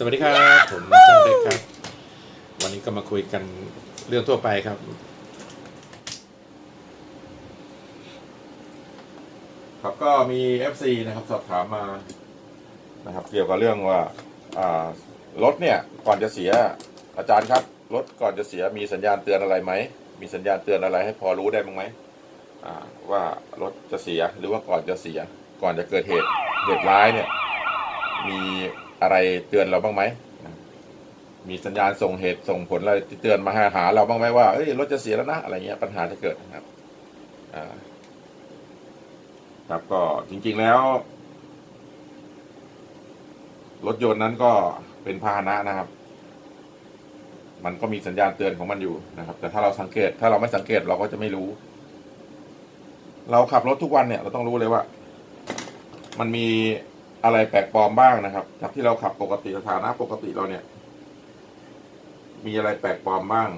สวัสดีครับ ผมช่างเด็กครับ วันนี้ก็มาคุยกันเรื่องทั่วไปครับ ครับก็มี FC นะครับสอบถามมานะครับ เกี่ยวกับเรื่องว่า อ่ารถเนี่ยก่อนจะเสียอาจารย์ครับ รถก่อนจะเสียมีสัญญาณเตือนอะไรไหม มีสัญญาณเตือนอะไรให้พอรู้ได้บ้างไหมอ่าว่ารถจะเสียหรือว่าก่อนจะเสีย ก่อนจะเกิดเหตุเหตุร้ายเนี่ย มี อะไรเตือนเราบ้างไหมมีสัญญาณส่งเหตุส่งผลอะไรที่เตือนมาหาหาเราบ้างไหมว่าเอ้ยรถจะเสียแล้วนะอะไรเงี้ยปัญหาจะเกิดนะครับครับก็จริง ๆแล้ว รถยนต์นั้นก็เป็นพาหนะนะครับ มันก็มีสัญญาณเตือนของมันอยู่นะครับ แต่ถ้าเราสังเกต ถ้าเราไม่สังเกตเราก็จะไม่รู้ เราขับรถทุกวันเนี่ย เราต้องรู้เลยว่า มันมี อะไรแปลกปลอมบ้างนะครับ จากที่เราขับปกติสถานะปกติเราเนี่ย มีอะไรแปลกปลอมบ้าง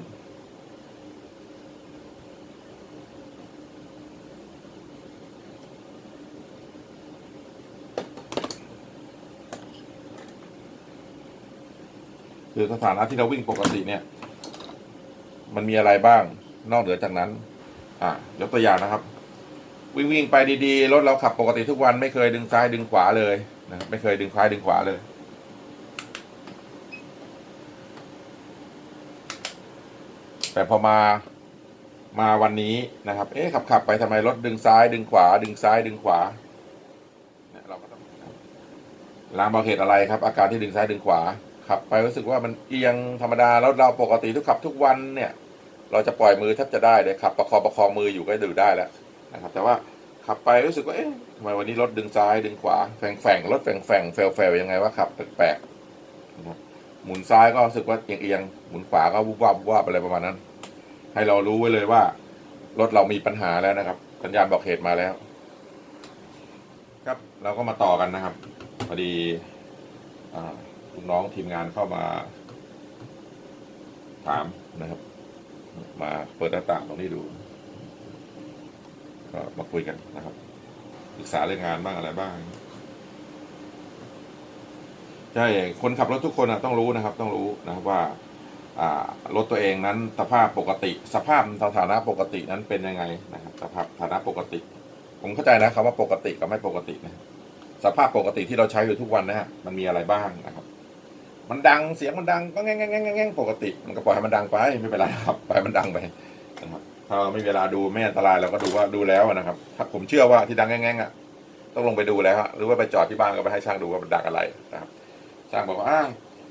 คือสถานะที่เราวิ่งปกติเนี่ย มันมีอะไรบ้าง นอกเหนือจากนั้น อะยกตัวอย่างนะครับ วิ่งวิ่งไปดีๆ รถเราขับปกติทุกวันไม่เคยดึงซ้ายดึงขวาเลยนะไม่เคยดึงซ้ายดึงขวาเลย แต่พอมามาวันนี้นะครับ เอ๊ะขับขับไปทำไมรถดึงซ้ายดึงขวา ดึงซ้ายดึงขวาเนี่ยเราก็ต้องล้างเบาเหตุอะไรครับ อาการที่ดึงซ้ายดึงขวาขับไปรู้สึกว่ามันเอียงธรรมดาแล้วเราปกติทุกขับทุกวันเนี่ย เราจะปล่อยมือแทบจะได้เลยขับประคองประคองมืออยู่ก็ดูได้แล้ว นะครับ แต่ว่าขับไปรู้สึกว่าเอ๊ะทำไมวันนี้รถดึงซ้ายดึงขวาแฝงแฝงรถแฝงแฝงเฟลเฟลยังไงว่าขับแปลกๆนะครับหมุนซ้ายก็รู้สึกว่าเอียงเอียงหมุนขวาก็วุบวับวุบวับอะไรประมาณนั้น ให้เรารู้ไว้เลยว่ารถเรามีปัญหาแล้วนะครับ สัญญาณบอกเหตุมาแล้ว ครับเราก็มาต่อกันนะครับพอดีอ่าลูกน้องทีมงานเข้ามา ถามนะครับ มาเปิดหน้าต่างตรงนี้ดู ก็มาคุยกันนะครับศึกษาเรื่องงานบ้างอะไรบ้างใช่คนขับรถทุกคนต้องรู้นะครับ ต้องรู้นะครับว่ารถตัวเองนั้นสภาพปกติ สภาพสถานะปกตินั้นเป็นยังไงนะครับ สภาพฐานะปกติ ผมเข้าใจนะคำว่าปกติกับไม่ปกตินะสภาพปกติที่เราใช้อยู่ทุกวันนะฮะมันมีอะไรบ้างนะครับ มันดังเสียงมันดังก็แง่งแง่งแง่งแงงปกติ มันก็ปล่อยให้มันดังไปไม่เป็นไรครับปล่อยมันดังไปนะครับ ถ้าไม่มีเวลาดูไม่อันตรายเราก็ดูว่าดูแล้วนะครับถ้าผมเชื่อว่าที่ดังแง่งแง่งอะต้องลงไปดูแล้วฮะหรือว่าไปจอดที่บ้านก็ไปให้ช่างดูว่ามันดังอะไรนะครับช่างบอกว่าอ้า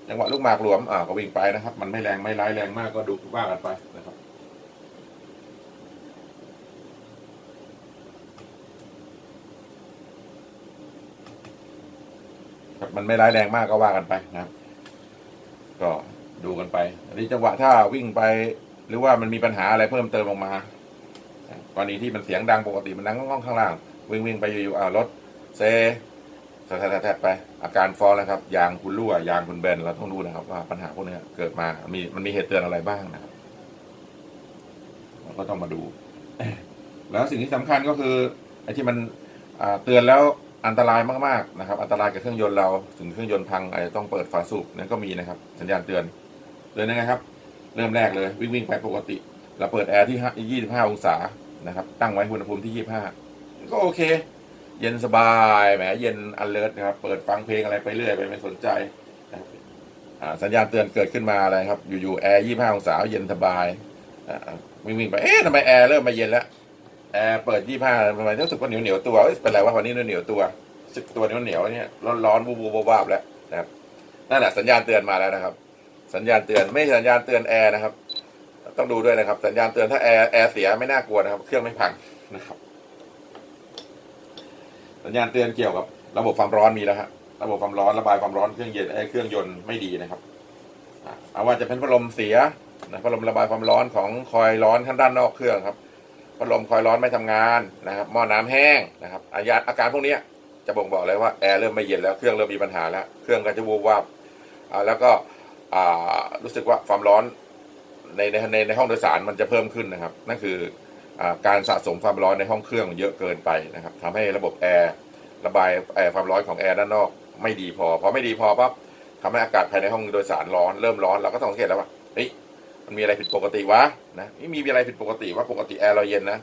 จังหวะลูกหมากหลวมอ่าก็วิ่งไปนะครับ มันไม่แรงไม่ร้ายแรงมากก็ดูว่ากันไปนะครับครับมันไม่ร้ายแรงมากก็ว่ากันไปนะครับ ก็ดูกันไปอันนี้จังหวะถ้าวิ่งไป หรือว่ามันมีปัญหาอะไรเพิ่มเติมลงมากรณีที่มันเสียงดังปกติมันดังก้องๆข้างล่าง วิ่งวิ่งไปอยู่ๆอ่ารถเซแทบๆไป อาการฟองแล้วครับ ยางคุณรั่วยางคุณแบนเราต้องรู้นะครับ ว่าปัญหาพวกนี้เกิดมามีมันมีเหตุเตือนอะไรบ้างนะครับเราก็ต้องมาดู แล้วสิ่งที่สำคัญก็คือไอ้ที่มันเตือนแล้วอันตรายมากๆนะครับ อันตรายกับเครื่องยนต์เราถึงเครื่องยนต์พังอาจจะต้องเปิดฝาสูบนั่นก็มีนะครับ สัญญาณเตือนเตือนยังไงครับ เริ่มแรกเลย วิ่งวิ่งไปปกติ เราเปิดแอร์ที่ 25 องศานะครับ ตั้งไว้อุณหภูมิที่ 25 ก็โอเค เย็นสบายแหมเย็นอันเลิศนะครับ เปิดฟังเพลงอะไรไปเรื่อยไปไม่สนใจสัญญาณเตือนเกิดขึ้นมาอะไรครับ อยู่ๆแอร์25 องศาเย็นสบายวิ่งวิ่งไปเอ๊ะทำไมแอร์เริ่มมาเย็นแล้วแอร์เปิดยี่ห้าทำไมรู้สึกว่าเหนียวเหนียวตัวเป็นไรวะวันนี้เหนียวๆตัวสึกตัวเหนียวเหนียวเนี่ยร้อนร้อนบูบูบวาบแล้วนะครับนั่นแหละสัญญาณเตือนมาแล้วนะครับ สัญญาณเตือนไม่สัญญาณเตือนแอร์นะครับ ต้องดูด้วยนะครับ สัญญาณเตือนถ้าแอร์แอร์เสียไม่น่ากลัวนะครับ เครื่องไม่พังนะครับ สัญญาณเตือนเกี่ยวกับ ระบบความร้อนมีแล้วฮะระบบความร้อนระบายความร้อนเครื่องเย็นไอ้เครื่องยนต์ไม่ดีนะครับเอาว่าจะเป็นพัดลมเสียนะพัดลมระบายความร้อนของคอยร้อนข้างด้านนอกเครื่องครับพัดลมคอยร้อนไม่ทำงานนะครับ หม้อน้ำแห้งนะครับอาการอาการพวกนี้จะบ่งบอกเลยว่าแอร์เริ่มไม่เย็นแล้วเครื่องเริ่มมีปัญหาแล้ว เครื่องก็จะวูบวาบอ่าแล้วก็ รู้สึกว่าความร้อนในในในในห้องโดยสารมันจะเพิ่มขึ้นนะครับ นั่นคืออการสะสมความร้อนในห้องเครื่องเยอะเกินไปนะครับทำให้ระบบแอร์ระบายแอร์ความร้อนของแอร์ด้านนอก ไม่ดีพอพอไม่ดีพอปั๊บทำให้อากาศภายในห้องโดยสารร้อนเริ่มร้อนเราก็ต้องสังเกตแล้วว่าเฮ้ยมันมีอะไรผิดปกติวะนะนี่มีอะไรผิดปกติว่าปกติแอร์เราเย็นนะ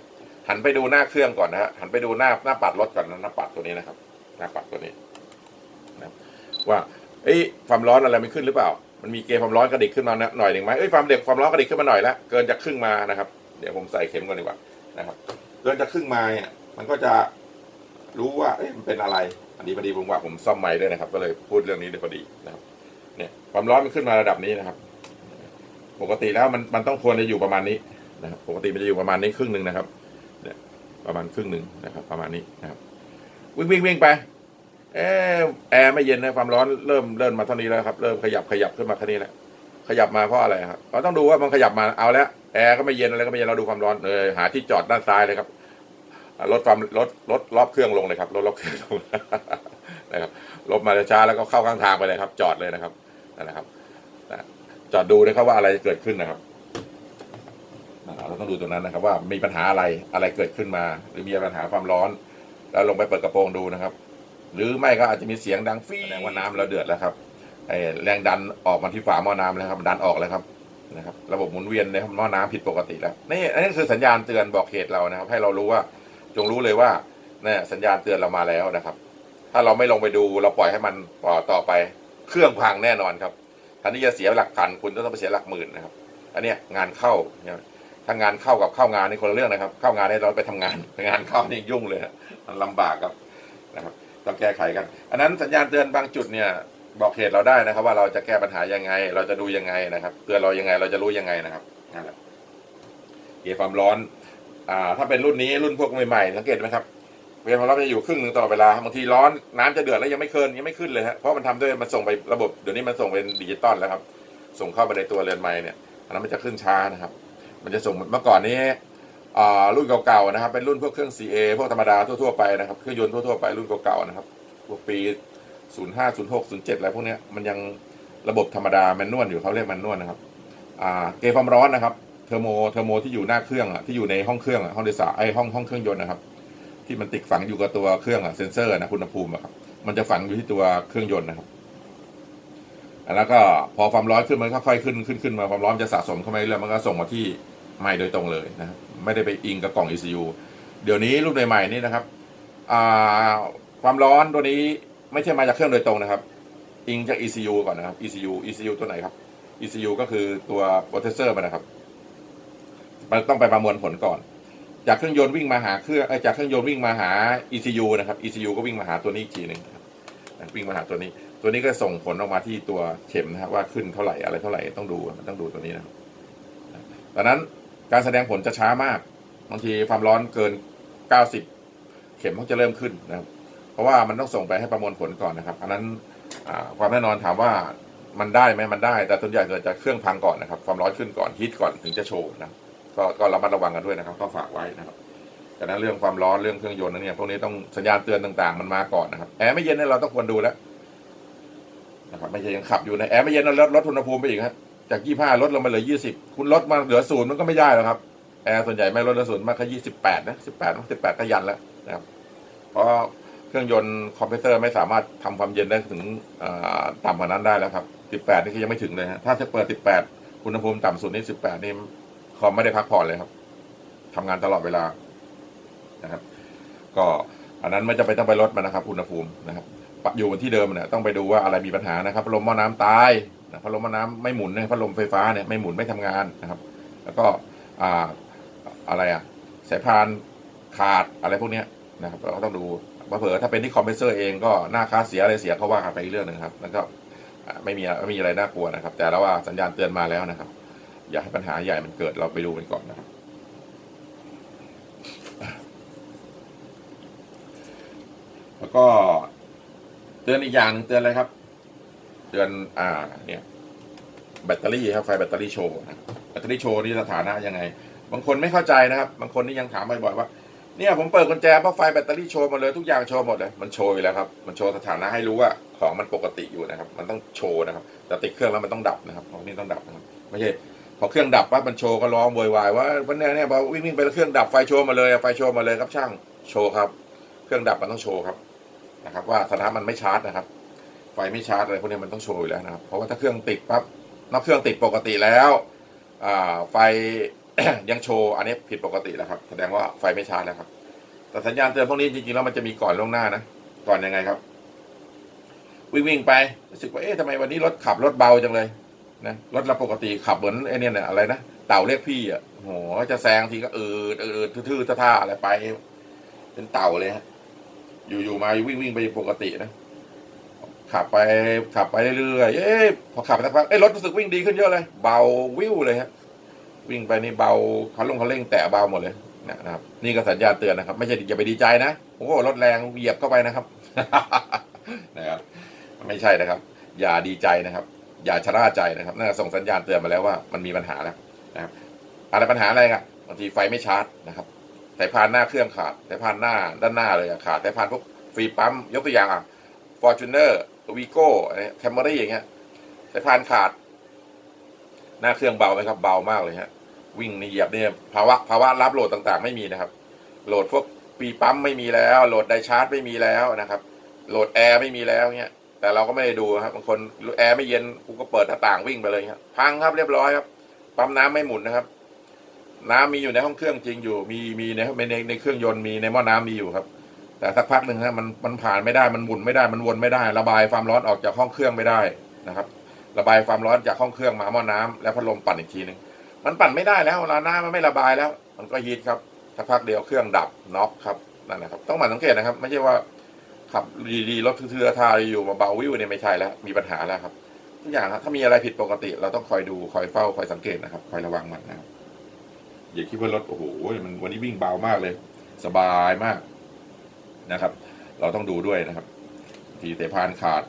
หันไปดูหน้าเครื่องก่อนนะฮะหันไปดูหน้าหน้าปัดรถก่อนนะหน้าปัดตัวนี้นะครับ หน้าปัดตัวนี้นะว่าเอ้ยความร้อนอะไรมันขึ้นหรือเปล่า มันมีเกณฑ์ความร้อนกระดิกขึ้นมาหน่อยหนึ่งไหมเอ้ยความเด็กความร้อนกระดิกขึ้นมาหน่อยละเกินจากครึ่งมานะครับ เดี๋ยวผมใส่เข็มก่อนดีกว่านะครับเกินจากครึ่งมาเนี่ยมันก็จะรู้ว่าเอ้ยมันเป็นอะไร อันนี้พอดีผมว่าผมซ่อมไม้ด้วยนะครับ ก็เลยพูดเรื่องนี้เลยพอดีนะครับ เนี่ยความร้อนมันขึ้นมาระดับนี้นะครับ ปกติแล้วมันมันต้องควรจะอยู่ประมาณนี้นะครับ ปกติมันจะอยู่ประมาณนี้ครึ่งหนึ่งนะครับ เนี่ยประมาณครึ่งหนึ่งนะครับ ประมาณนี้นะครับ วิ่งวิ่งวิ่งไป เออแอร์ไม่เย็นนะความร้อนเริ่มเริ่มมาเท่านี้แล้วครับเริ่มขยับขยับขึ้นมาแค่นี้แล้วขยับมาเพราะอะไรครับเราต้องดูว่ามันขยับมาเอาแล้วแอร์ก็ไม่เย็นอะไรก็ไม่เย็นเราดูความร้อนเลยหาที่จอดด้านซ้ายเลยครับลดความลดลดรอบเครื่องลงเลยครับลดรอบเครื่องลงนะครับลบมาช้าแล้วก็เข้าข้างทางไปเลยครับ จอดเลยนะครับนั่นนะครับจอดดูนะครับว่าอะไรเกิดขึ้นนะครับเราต้องดูตรงนั้นนะครับ ว่ามีปัญหาอะไรอะไรเกิดขึ้นมา หรือมีปัญหาความร้อน แล้วลงไปเปิดกระโปรงดูนะครับ หรือไม่ก็อาจจะมีเสียงดังฟีแสดงว่าน้ำเราเดือดแล้วครับไอ้แรงดันออกมาที่ฝาหม้อน้ำแล้วครับดันออกแล้วครับนะครับ ระบบหมุนเวียนในหม้อน้ำผิดปกติแล้วนี่อันนี้คือสัญญาณเตือนบอกเหตุเรานะครับ ให้เรารู้ว่าจงรู้เลยว่าเนี่ยสัญญาณเตือนเรามาแล้วนะครับ ถ้าเราไม่ลงไปดูเราปล่อยให้มันต่อต่อไปเครื่องพังแน่นอนครับทันที่จะเสียหลักพันคุณต้องไปเสียหลักหมื่นนะครับ อันเนี้ยงานเข้าเนี่ยถ้างานเข้ากับเข้างานนี่คนละเรื่องนะครับ เข้างานนี่เราไปทำงานงานเข้านี่ยุ่งเลยฮะมันลำบากครับนะครับ ต้องแก้ไขกัน อันนั้นสัญญาณเตือนบางจุดเนี่ยบอกเหตุเราได้นะครับ ว่าเราจะแก้ปัญหายังไง เราจะดูยังไงนะครับ เตือนเรายังไงเราจะรู้ยังไงนะครับนั่นแหละเกียความร้อน อ่า ถ้าเป็นรุ่นนี้รุ่นพวกใหม่ๆสังเกตไหมครับเกียความร้อนจะอยู่ครึ่งหนึ่งตลอดเวลาบางทีร้อนน้ำจะเดือดแล้วยังไม่เคินยังไม่ขึ้นเลยฮะเพราะมันทำด้วยมันส่งไประบบเดี๋ยวนี้มันส่งเป็นดิจิตอลแล้วครับ ส่งเข้าไปในตัวเรือนไม้เนี่ยอันนั้นมันจะขึ้นช้านะครับ มันจะส่งเมื่อก่อนนี้อ่า รุ่นเก่าๆนะครับ เป็นรุ่นพวกเครื่อง CA พวกธรรมดาทั่วๆไปนะครับเครื่องยนต์ทั่วๆไปรุ่นเก่าๆนะครับพวกปี 05 06 07อะไรพวกนี้มันยังระบบธรรมดาแมนนวลอยู่เขาเรียกแมนนวลนะครับเกณฑ์ความร้อนนะครับเทอร์โมเทอร์โมที่อยู่หน้าเครื่องอะที่อยู่ในห้องเครื่องอะห้องโดยสารไอห้องห้องเครื่องยนต์นะครับ ที่มันติดฝังอยู่กับตัวเครื่องอะเซนเซอร์นะคุณภูมิอะครับมันจะฝังอยู่ที่ตัวเครื่องยนต์นะครับแล้วก็พอความร้อนขึ้นมันค่อยๆขึ้นขึ้นขึ้นมาความร้อนจะสะสมเข้ามาเรื่อยมันก็ส่งมาที่ ไม้โดยตรงเลยนะครับไม่ได้ไปอิงกับกล่อง ECU เดี๋ยวนี้รุ่นใหม่ๆนี่นะครับความร้อนตัวนี้ไม่ใช่มาจากเครื่องโดยตรงนะครับ อิงจาก ECU ก่อนนะครับ ECU ECU ตัวไหนครับ ECU ก็คือตัวโปรเซสเซอร์มันนะครับมันต้องไปประมวลผลก่อน จากเครื่องยนต์วิ่งมาหาเครื่องเอ้จากเครื่องยนต์วิ่งมาหา ECU นะครับ ECU ก็วิ่งมาหาตัวนี้อีกทีหนึ่งนะครับวิ่งมาหาตัวนี้ ตัวนี้ก็ส่งผลออกมาที่ตัวเข็มนะครับว่าขึ้นเท่าไหร่อะไรเท่าไหร่ต้องดูมันต้องดูตัวนี้นะครับดังนั้น การแสดงผลจะช้ามากบางทีความร้อนเกิน 90 เข็มเขาจะเริ่มขึ้นนะครับเพราะว่ามันต้องส่งไปให้ประมวลผลก่อนนะครับ อันนั้นความแน่นอนถามว่ามันได้ไหมมันได้ แต่ส่วนใหญ่เกิดจากเครื่องพังก่อนนะครับ ความร้อนขึ้นก่อนฮีทก่อนถึงจะโชว์นะก็ก็ระมัดระวังกันด้วยนะครับ ก็ฝากไว้นะครับดังนั้นเรื่องความร้อนเรื่องเครื่องยนต์นั้นเนี่ยพวกนี้ต้องสัญญาณเตือนต่างๆ มันมาก่อนนะครับแอร์ไม่เย็นเนี่ยเราต้องควรดูแล้วนะครับไม่ใช่ยังขับอยู่ในแอร์ไม่เย็นเราลดลดอุณหภูมิไปอีกฮะ จากยี่ห้าลดลงมาเหลือยี่สิบคุณลดมาเหลือศูนย์มันก็ไม่ได้หรอกครับแอร์ส่วนใหญ่ไม่ลดเหลือศูนย์มากแค่ยี่สิบแปดนะสิบแปดสิบแปดก็ยันแล้วนะครับเพราะเครื่องยนต์คอมเพรสเซอร์ไม่สามารถทำความเย็นได้ถึงต่ำกว่านั้นได้แล้วครับ18นี่คือยังไม่ถึงเลยฮะถ้าจะเปิด18อุณหภูมิต่ำสุดนี่18นี่คอมไม่ได้พักผ่อนเลยครับทำงานตลอดเวลานะครับ ก็อันนั้นไม่จำเป็นต้องไปลดมันนะครับ อุณหภูมินะครับอยู่ที่เดิมเนี่ยต้องไปดูว่าอะไรมีปัญหานะครับลมหม้อน้ำตาย นะพัดลมหม้อน้ำไม่หมุนนะพัดลมไฟฟ้าเนี่ยไม่หมุนไม่ทำงานนะครับ แล้วก็อ่าอะไรอะสายพานขาดอะไรพวกเนี้ยนะครับเราก็ต้องดูว่าเผื่อถ้าเป็นที่คอมเพรสเซอร์เองก็หน้าค่าเสียอะไรเสียเขาว่ากันไปอีกเรื่องหนึ่งครับแล้วก็ไม่มีไม่มีอะไรน่ากลัวนะครับ แต่แล้วว่าสัญญาณเตือนมาแล้วนะครับ อย่าให้ปัญหาใหญ่มันเกิดเราไปดูกันก่อนนะครับแล้วก็เตือนอีกอย่างเตือนอะไรครับ เตือนอ่าเนี่ยแบตเตอรี่ครับไฟแบตเตอรี่โชว์นะแบตเตอรี่โชว์นี่สถานะยังไง บางคนไม่เข้าใจนะครับ บางคนนี่ยังถามบ่อยๆว่าเนี่ยผมเปิดกุญแจเพราะไฟแบตเตอรี่โชว์หมาเลยทุกอย่างโชว์หมดเลยมันโชว์อยู่แล้วครับมันโชว์สถานะให้รู้ว่าของมันปกติอยู่นะครับ มันต้องโชว์นะครับแต่ติดเครื่องแล้วมันต้องดับนะครับของนี่ต้องดับนะครับไม่ใช่พอเครื่องดับปั๊บมันโชว์ก็ร้องโวยวายว่าวันนี้เนี่ยพอวิ่งวิ่งไปแล้วเครื่องดับไฟโชว์มาเลยไฟโชว์มาเลยครับช่างโชว์ครับ เครื่องดับมันต้องโชว์ครับนะครับ ว่าสถานะมันไม่ชาร์จนะครับ ไฟไม่ชาร์จอะไรพวกนี้มันต้องโชว์อยู่แล้วนะครับ เพราะว่าถ้าเครื่องติดปั๊บนอกเครื่องติดปกติแล้วไฟยังโชว์อันนี้ผิดปกติแล้วครับ แสดงว่าไฟไม่ชาร์จแล้วครับ แต่สัญญาณเตือนพวกนี้จริงๆแล้วมันจะมีก่อนล่วงหน้านะ ก่อนยังไงครับ วิ่งวิ่งไปรู้สึกว่าเอ๊ะทำไมวันนี้รถขับรถเบาจังเลยนะรถเราปกติขับเหมือนไอ้นี่เนี่ยอะไรนะเต่าเรียกพี่อะโหจะแซงทีก็เออเออทื่อๆท่าๆอะไรไป เป็นเต่าเลยฮะอยู่ๆมาวิ่งวิ่งไปปกตินะ ขับไปขับไปเรื่อยๆเอ๊ะพอขับไปสักพักเอ้ยรถรู้สึกวิ่งดีขึ้นเยอะเลย เบาวิวเลยฮะวิ่งไปนี่เบาคันลงคันเร่งแตะเบาหมดเลยนะครับ นี่ก็สัญญาณเตือนนะครับ ไม่ใช่อย่าไปดีใจนะโอ้โหรถแรงเหยียบเข้าไปนะครับนะครับ ไม่ใช่นะครับ อย่าดีใจนะครับ อย่าชะล่าใจนะครับน่าจะส่งสัญญาณเตือนมาแล้วว่ามันมีปัญหาแล้วนะครับอะไรปัญหาอะไรกันบางทีไฟไม่ชาร์จนะครับสายพานหน้าเครื่องขาดสายพานหน้าด้านหน้าเลยขาดสายพานพวกฟรีปั๊มยกตัวอย่างอะฟอร์จูเนอร์ วีโก้แคมเมอรี่อย่างเงี้ยสายพานขาด หน้าเครื่องเบาไหมครับ เบามากเลยฮะ วิ่งในเหยียบเนี่ยภาวะภาวะรับโหลดต่างๆ ไม่มีนะครับ โหลดพวกปีปั๊มไม่มีแล้ว โหลดไดชาร์จไม่มีแล้วนะครับ โหลดแอร์ไม่มีแล้วเงี้ย แต่เราก็ไม่ได้ดูครับบางคนแอร์ไม่เย็นกูก็เปิดหน้าต่างวิ่งไปเลยครับพังครับเรียบร้อยครับปั๊มน้ำไม่หมุนนะครับ น้ำมีอยู่ในห้องเครื่องจริงอยู่ มีมีในในในเครื่องยนต์มีในหม้อน้ำมีอยู่ครับ แต่สักพักหนึ่งฮะมันมันผ่านไม่ได้มันหมุนไม่ได้มันวนไม่ได้ ระบายความร้อนออกจากห้องเครื่องไม่ได้นะครับ ระบายความร้อนจากห้องเครื่องมาหม้อน้ำแล้วพัดลมปั่นอีกทีหนึ่งมันปั่นไม่ได้แล้วเวลาน้ำมันไม่ระบายแล้ว มันก็ฮีทครับสักพักเดียวเครื่องดับน็อกครับนั่นนะครับ ต้องมั่นสังเกตนะครับ ไม่ใช่ว่าขับดีๆรถเทือทาอยู่มาเบาวิวเนี่ยไม่ใช่แล้วมีปัญหาแล้วครับทุกอย่างครับถ้ามีอะไรผิดปกติ เราต้องคอยดูคอยเฝ้าคอยสังเกตนะครับ คอยระวังมันนะครับอย่าคิดว่ารถโอ้โหมันวันนี้วิ่งเบามากเลย สบายมาก นะครับ เราต้องดูด้วยนะครับทีสายพานขาด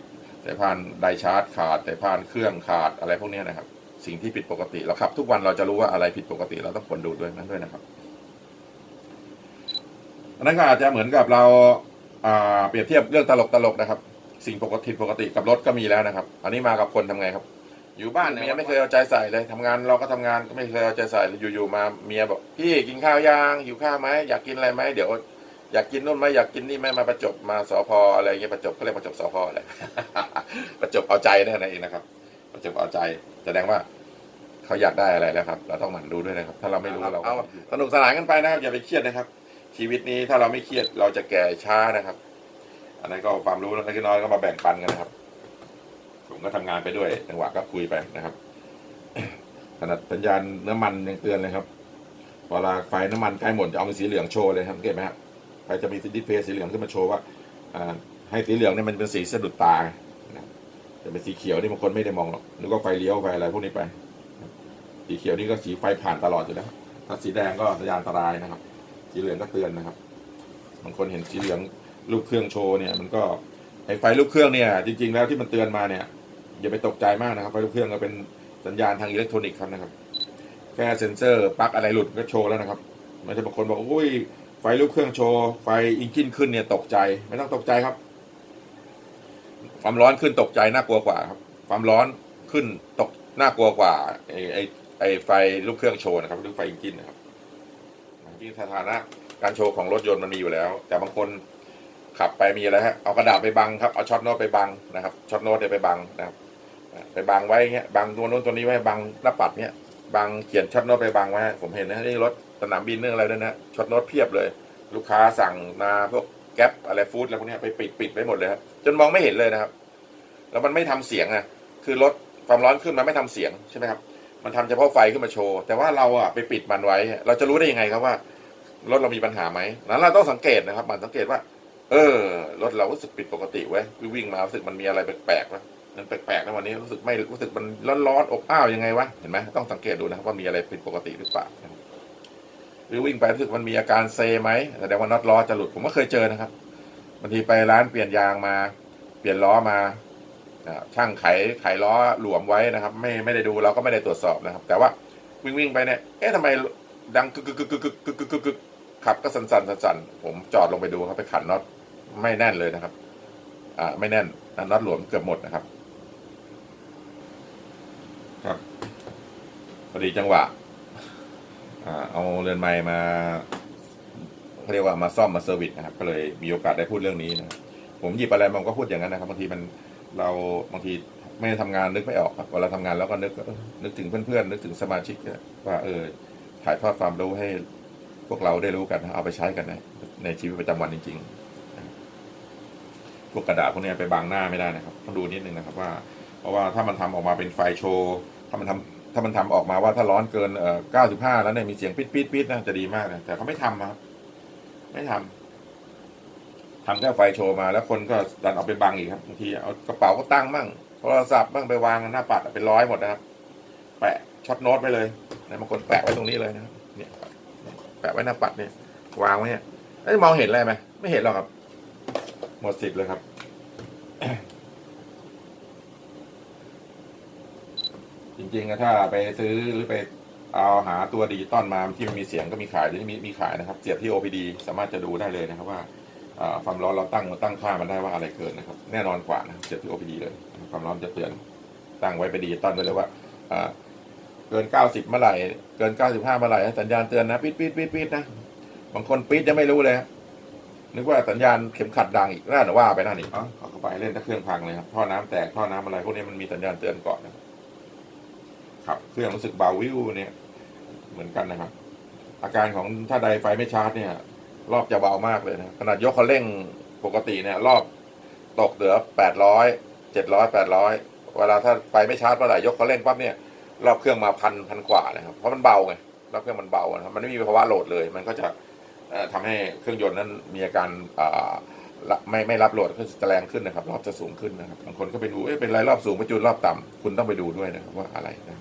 สายพานไดชาร์จขาดสายพานเครื่องขาดอะไรพวกเนี้ยนะครับ สิ่งที่ผิดปกติเราขับ ทุกวันเราจะรู้ว่าอะไรผิดปกติเราต้องควรดูด้วยนั้นด้วยนะครับอันนั้นก็อาจจะเหมือนกับเราอ่าเปรียบเทียบเรื่องตลกตลกๆนะครับ สิ่งปกติปกติกับรถก็มีแล้วนะครับ อันนี้มากับคนทำไงครับ อยู่บ้านเมียไม่เคยเอาใจใส่เลยทำงานเราก็ทำงานก็ไม่เคยเอาใจใส่เลยอยู่ๆมาเมียบอกพี่กินข้าวยังหิวข้าวไหมอยากกินอะไรไหมเดี๋ยว อยากกินนู่นไหมอยากกินนี่ไหมมาประจบมาสพอะไรเงี้ยประจบก็เรียกประจบสพแหละ ประจบเอาใจนั่นเองนะครับ ประจบเอาใจแสดงว่าเขาอยากได้อะไรแล้วครับ เราต้องหมั่นดูด้วยนะครับ ถ้าเราไม่รู้เราเอาสนุกสนานกันไปนะครับ อย่าไปเครียดนะครับ ชีวิตนี้ถ้าเราไม่เครียดเราจะแก่ช้านะครับ อันนั้นก็ความรู้เล็กน้อยก็มาแบ่งปันกันนะครับ ผมก็ทำงานไปด้วยจังหวะก็คุยไปนะครับขนาดสัญญาณน้ำมันยังเตือนเลยครับเวลาไฟน้ำมันใกล้หมดจะเอาเป็นสีเหลืองโชว์เลยครับสังเก็บไหมครับ ไฟจะมีดิสเพย์สีเหลืองขึ้นมาโชว์ว่าให้สีเหลืองเนี่ยมันเป็นสีสะดุดตานะครับแต่เป็นสีเขียวนี่บางคนไม่ได้มองหรอกนึกว่าไฟเลี้ยวไฟอะไรพวกนี้ไป สีเขียวนี่ก็สีไฟผ่านตลอดอยู่แล้วถ้าสีแดงก็สัญญาณอันตรายนะครับ สีเหลืองก็เตือนนะครับบางคนเห็นสีเหลืองลูกเครื่องโชว์เนี่ยมันก็ไอไฟลูกเครื่องเนี่ยจริงๆแล้วที่มันเตือนมาเนี่ยอย่าไปตกใจมากนะครับไฟลูกเครื่องก็เป็นสัญญาณทางอิเล็กทรอนิกส์ครับนะครับ แค่เซ็นเซอร์ปลั๊กอะไรหลุดก็โชว์แล้วนะครับม่ใช่บางคนบอกอุ้ย ไฟลูกเครื่องโชว์ ไฟอินจินขึ้นเนี่ยตกใจ ไม่ต้องตกใจครับ ความร้อนขึ้นตกใจน่ากลัวกว่าครับ ความร้อนขึ้นตกน่ากลัวกว่าไอไอไอไฟลูกเครื่องโชว์นะครับหรือไฟอินจินนะครับจริงสถานะการโชว์ของรถยนต์มันมีอยู่แล้ว แต่บางคนขับไปมีอะไรฮะเอากระดาษไปบังครับเอาช็อตโน้ตไปบังนะครับช็อตโน้ตเนี่ยไปบังนะครับไปบังไว้เงี้ยบังตัวโน้นตัวนี้ไว้บังหน้าปัดเนี้ยบังเขียนช็อตโน้ตไปบังไว้ผมเห็นนะนี่รถ สนามบินเรื่องอะไรด้วยนะช็อตโน้ตเพียบเลย ลูกค้าสั่งมาพวกแก๊ปอะไรฟู้ดอะไรพวกนี้ไปปิดปิดไว้หมดเลยครับจนมองไม่เห็นเลยนะครับ แล้วมันไม่ทำเสียงอะคือรถความร้อนขึ้นมันไม่ทำเสียงใช่ไหมครับ มันทำเฉพาะไฟขึ้นมาโชว์ แต่ว่าเราอะไปปิดมันไว้ เราจะรู้ได้ยังไงครับว่ารถเรามีปัญหาไหมนั้นเราต้องสังเกตนะครับ มันสังเกตว่า เออรถเรารู้สึกผิดปกติเว้ยวิ่งมารู้สึกมันมีอะไรแปลกๆวะมันแปลกๆนะวันนี้รู้สึกไม่รู้สึกมันร้อนๆอบอ้าวยังไงวะเห็นไหมต้องสังเกตดูนะครับว่ามีอะไรผิดปกติหรือเปล่านะครับ หรือวิ่งไปรู้สึกมันมีอาการเซไหมแสดงว่าน็อตล้อจะหลุดผมก็เคยเจอนะครับบางทีไปร้านเปลี่ยนยางมา เปลี่ยนล้อมาช่างไขไขล้อหลวมไว้นะครับ ไม่ไม่ได้ดูเราก็ไม่ได้ตรวจสอบนะครับ แต่ว่าวิ่งวิ่งไปเนี่ยเอ๊ะทำไมดังกึกกึกกึกกึกกึกกึกกึกขับก็สันสันสันผมจอดลงไปดูครับไปขันน็อตไม่แน่นเลยนะครับ อ่า ไม่แน่นน็อตหลวมเกือบหมดนะครับ ครับพอดีจังหวะ เอาเรือนไม้มาเรียกว่ามาซ่อมมาเซอร์วิสนะครับ ก็เลยมีโอกาสได้พูดเรื่องนี้นะผมหยิบอะไรมันก็พูดอย่างนั้นนะครับบางทีมันเราบางทีไม่ได้ทำงานนึกไม่ออกครับเวลาทำงานแล้วก็นึกเออนึกถึงเพื่อนๆนึกถึงสมาชิกว่าเออถ่ายทอดความรู้ให้พวกเราได้รู้กันเอาไปใช้กันในในชีวิตประจำวันจริงๆพวกกระดาษพวกนี้ไปบังหน้าไม่ได้นะครับต้องดูนิดนึงนะครับว่า เพราะว่าถ้ามันทำออกมาเป็นไฟโชว์ถ้ามันทำ ถ้ามันทำออกมาว่าถ้าร้อนเกินเอ่อ95แล้วเนี่ยมีเสียงปิดปิดปิดนะจะดีมากนะแต่เขาไม่ทำนะครับไม่ทำทำแค่ไฟโชว์มา แล้วคนก็ดันเอาไปบังอีกครับบางทีเอากระเป๋าก็ตั้งบ้างโทรศัพท์บ้างไปวางหน้าปัดเป็นร้อยหมดนะครับ แปะช็อตโน้ตไปเลยนะบางคนแปะไว้ตรงนี้เลยนะครับเนี่ยแปะไว้หน้าปัดเนี่ยวางไว้เนี่ยแล้วมองเห็นอะไรไหมไม่เห็นหรอกครับ หมดสิทธิ์เลยครับ ริงๆอะถ้าไปซื้อหรือไปเอาหาตัวดิจิตอลมาที่มันมีเสียงก็มีขายหรือมีมีขายนะครับเสียบที่ OPD สามารถจะดูได้เลยนะครับว่าความร้อนเราตั้งตั้งค่ามันได้ว่าอะไรเกินนะครับ แน่นอนกว่านะเสียบที่ OPD เลย ความร้อนจะเตือนตั้งไว้ไปนดิจิตอลไปเลยว่าเกิน 90 เมื่อไหร่ เกิน 95 เมื่อไหร่สัญญาณเตือนนะปิดปิดปิดปิดนะบางคนปิดยังไม่รู้เลยนึกว่าสัญญาณเข็มขัดดังอีกน่าจะว่าไปนั่นอีกเอ๋อเอาเข้าไปเล่นถ้าเครื่องพังเลยครับท่อน้ำแตกท่อน้ำอะไรพวกนี้มันมีสัญญาณเตือนก่อนนะครับ ครับเครื่องรู้สึกเบาวิวเนี่ย เหมือนกันนะครับ อาการของถ้าใดไฟไม่ชาร์จเนี่ย รอบจะเบามากเลยนะขนาดยกคันเร่งปกติเนี่ยรอบตกเหลือ800 700 800เวลาถ้าไฟไม่ชาร์จเมื่อไหร่ยกคันเร่งปั๊บเนี่ยรอบเครื่องมาพันพันกว่าเลยครับเพราะมันเบาไงรอบเครื่องมันเบาครับมันไม่มีภาวะโหลดเลย มันก็จะเอ่อทำให้เครื่องยนต์นั้นมีอาการไม่ไม่รับโหลดก็จะแรงขึ้นนะครับ รอบจะสูงขึ้นนะครับบางคนก็ไปดูเอ๊ะเป็นไรรอบสูงไปจูนรอบต่ำคุณต้องไปดูด้วยนะครับว่าอะไรนะ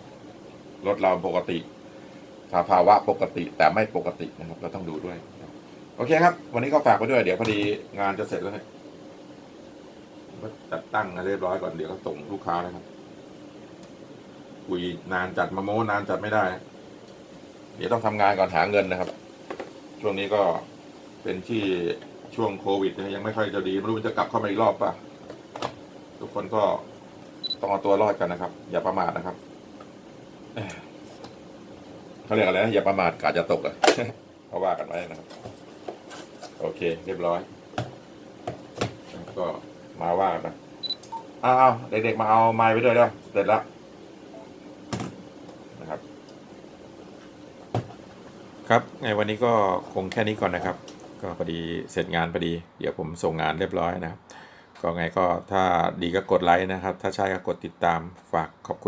รถเราปกติภาวะปกติแต่ไม่ปกตินะครับ เราต้องดูด้วย โอเคครับ วันนี้ก็ฝากไว้ด้วย เดี๋ยวพอดีงานจะเสร็จแล้วเนี่ยจัดตั้งเรียบร้อยก่อนเดี๋ยวก็ส่งลูกค้านะครับคุยนานจัดมาโม้นานจัดไม่ได้ เดี๋ยวต้องทำงานก่อนหาเงินนะครับ ช่วงนี้ก็เป็นที่ช่วงโควิดนะยังไม่ค่อยจะดีไม่รู้มันจะกลับเข้ามาอีกรอบป่ะ ทุกคนก็ต้องเอาตัวรอดกันนะครับ อย่าประมาทนะครับ เขาเรียกอะไรนะอย่าประมาทกาดจะตกอะเขาว่ากันไว้นะครับโอเค เรียบร้อยก็มาว่ากันไปอ้าวเด็กๆมาเอาไม้ไปด้วยเด้อเสร็จแล้วนะครับ ครับไงวันนี้ก็คงแค่นี้ก่อนนะครับ ก็พอดีเสร็จงานพอดี เดี๋ยวผมส่งงานเรียบร้อยนะครับ ก็ไงก็ถ้าดีก็กดไลค์นะครับ ถ้าใช่ก็กดติดตามฝากขอบคุณ